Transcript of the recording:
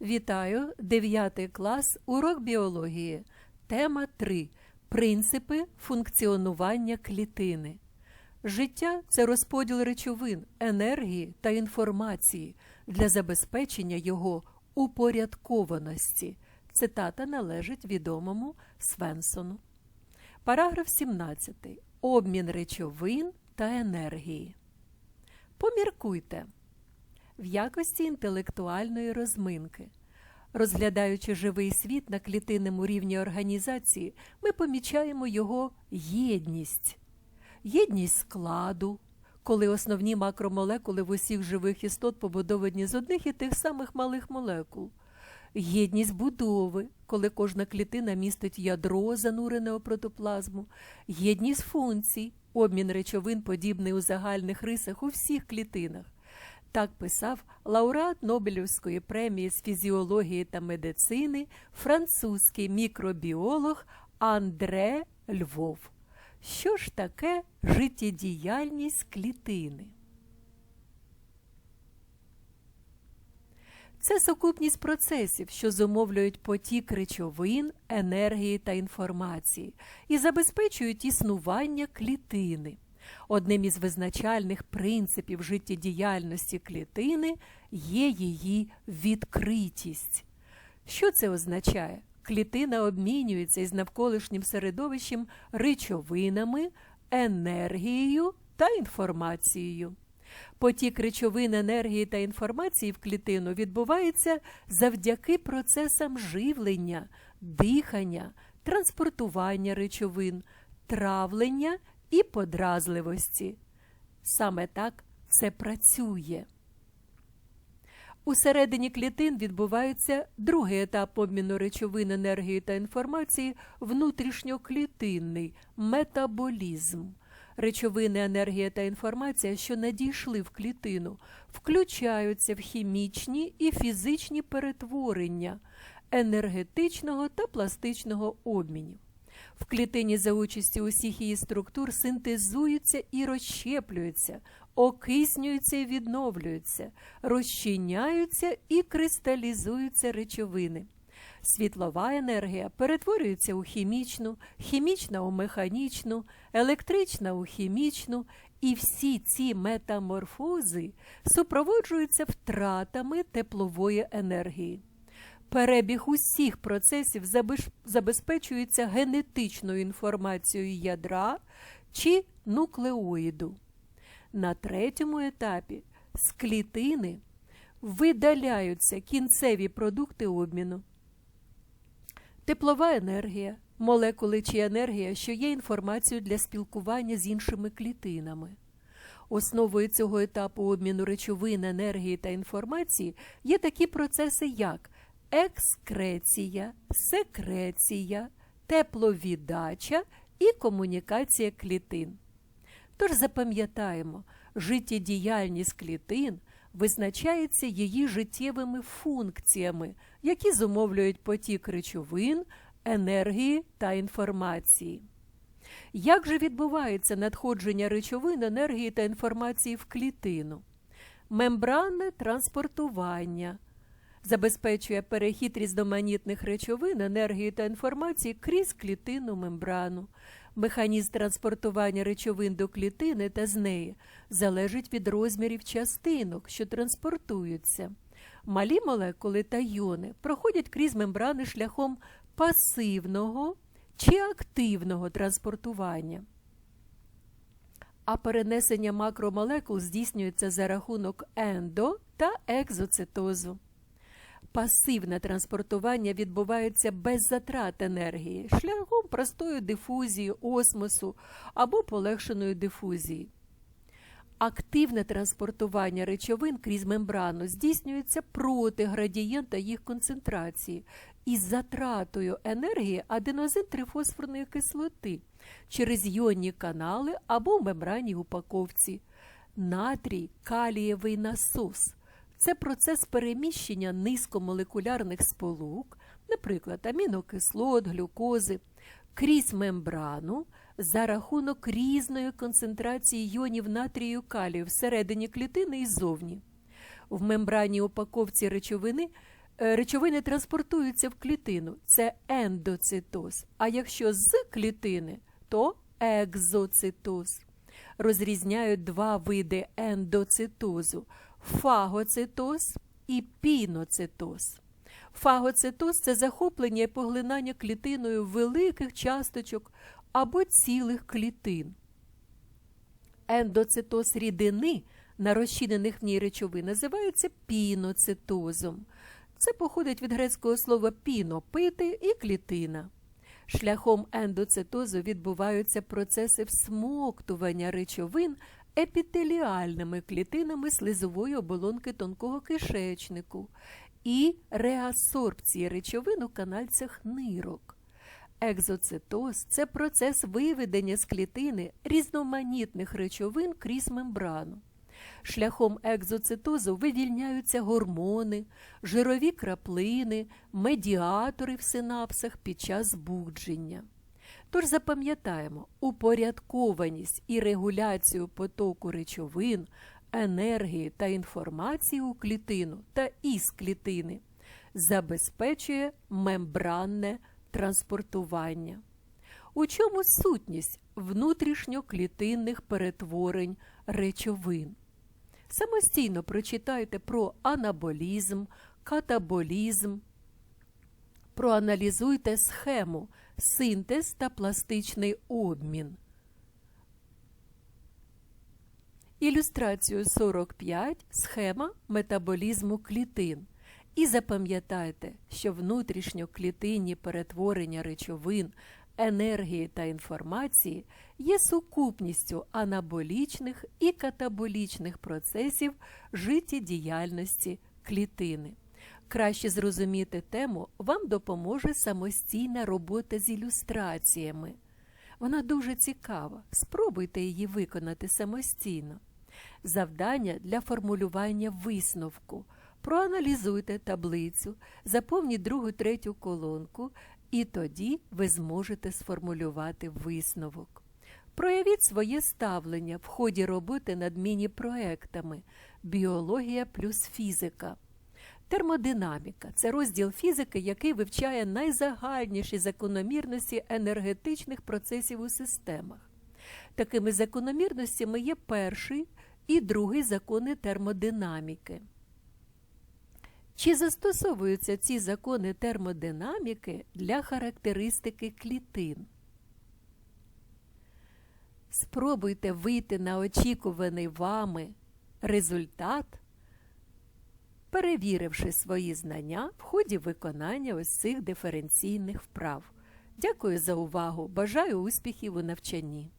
Вітаю! 9 клас, урок біології. Тема 3. Принципи функціонування клітини. Життя це розподіл речовин, енергії та інформації для забезпечення його упорядкованості. Цитата належить відомому Свенсону. Параграф 17. Обмін речовин та енергії. Поміркуйте в якості інтелектуальної розминки. Розглядаючи живий світ на клітинному рівні організації, ми помічаємо його єдність, єдність складу, коли основні макромолекули в усіх живих істот побудовані з одних і тих самих малих молекул, єдність будови, коли кожна клітина містить ядро, занурене у протоплазму, єдність функцій, обмін речовин подібний у загальних рисах у всіх клітинах. Так писав лауреат Нобелівської премії з фізіології та медицини, французький мікробіолог Андре Львов. Що ж таке життєдіяльність клітини? Це сукупність процесів, що зумовлюють потік речовин, енергії та інформації і забезпечують існування клітини. Одним із визначальних принципів життєдіяльності клітини є її відкритість. Що це означає? Клітина обмінюється із навколишнім середовищем речовинами, енергією та інформацією. Потік речовин енергії та інформації в клітину відбувається завдяки процесам живлення, дихання, транспортування речовин, травлення і подразливості. Саме так це працює. Усередині клітин відбувається другий етап обміну речовин енергії та інформації внутрішньоклітинний метаболізм. Речовини, енергія та інформація, що надійшли в клітину, включаються в хімічні і фізичні перетворення енергетичного та пластичного обмінів. В клітині за участі усіх її структур синтезуються і розщеплюються, окиснюються і відновлюються, розчиняються і кристалізуються речовини. Світлова енергія перетворюється у хімічну, хімічна у механічну, електрична у хімічну, і всі ці метаморфози супроводжуються втратами теплової енергії. Перебіг усіх процесів забезпечується генетичною інформацією ядра чи нуклеоїду. На третьому етапі з клітини видаляються кінцеві продукти обміну. Теплова енергія, молекули чи енергія, що є інформацією для спілкування з іншими клітинами. Основою цього етапу обміну речовин, енергії та інформації є такі процеси, як екскреція, секреція, тепловіддача і комунікація клітин. Тож запам'ятаємо, життєдіяльність клітин визначається її життєвими функціями, які зумовлюють потік речовин, енергії та інформації. Як же відбувається надходження речовин, енергії та інформації в клітину? Мембранне транспортування забезпечує перехід різноманітних речовин, енергії та інформації крізь клітинну мембрану. Механізм транспортування речовин до клітини та з неї залежить від розмірів частинок, що транспортуються. Малі молекули та йони проходять крізь мембрани шляхом пасивного чи активного транспортування. А перенесення макромолекул здійснюється за рахунок ендо та екзоцитозу. Пасивне транспортування відбувається без затрат енергії, шляхом простої дифузії, осмосу або полегшеної дифузії. Активне транспортування речовин крізь мембрану здійснюється проти градієнта їх концентрації із затратою енергії аденозин-трифосфорної кислоти через йонні канали або в мембранній упаковці, натрій калієвий насос. Це процес переміщення низькомолекулярних сполук, наприклад, амінокислот, глюкози, крізь мембрану за рахунок різної концентрації йонів натрію калію всередині клітини і ззовні. В мембранній упаковці речовини е, речовини транспортуються в клітину, це ендоцитоз. А якщо з клітини, то екзоцитоз. Розрізняють два види ендоцитозу фагоцитоз і піноцитоз. Фагоцитоз це захоплення і поглинання клітиною великих часточок або цілих клітин. Ендоцитоз рідини на розчинених в ній речовин називається піноцитозом. Це походить від грецького слова піно пити і клітина. Шляхом ендоцитозу відбуваються процеси всмоктування речовин епітеліальними клітинами слизової оболонки тонкого кишечнику і реасорбції речовин у канальцях нирок. Екзоцитоз це процес виведення з клітини різноманітних речовин крізь мембрану. Шляхом екзоцитозу вивільняються гормони, жирові краплини, медіатори в синапсах під час збудження. Тож запам'ятаємо, упорядкованість і регуляцію потоку речовин, енергії та інформації у клітину та із клітини забезпечує мембранне транспортування. У чому сутність внутрішньоклітинних перетворень речовин? Самостійно прочитайте про анаболізм, катаболізм, проаналізуйте схему, синтез та пластичний обмін. Ілюстрацію 45 схема метаболізму клітин. І запам'ятайте, що внутрішньоклітинні перетворення речовин, енергії та інформації є сукупністю анаболічних і катаболічних процесів життєдіяльності клітини. Краще зрозуміти тему вам допоможе самостійна робота з ілюстраціями. Вона дуже цікава. Спробуйте її виконати самостійно. Завдання для формулювання висновку. Проаналізуйте таблицю, заповніть другу третю колонку, і тоді ви зможете сформулювати висновок. Проявіть своє ставлення в ході роботи над міні-проектами Біологія плюс фізика. Термодинаміка це розділ фізики, який вивчає найзагальніші закономірності енергетичних процесів у системах. Такими закономірностями є перший і другий закони термодинаміки. Чи застосовуються ці закони термодинаміки для характеристики клітин? Спробуйте вийти на очікуваний вами результат, перевіривши свої знання в ході виконання ось цих диференційних вправ. Дякую за увагу! Бажаю успіхів у навчанні!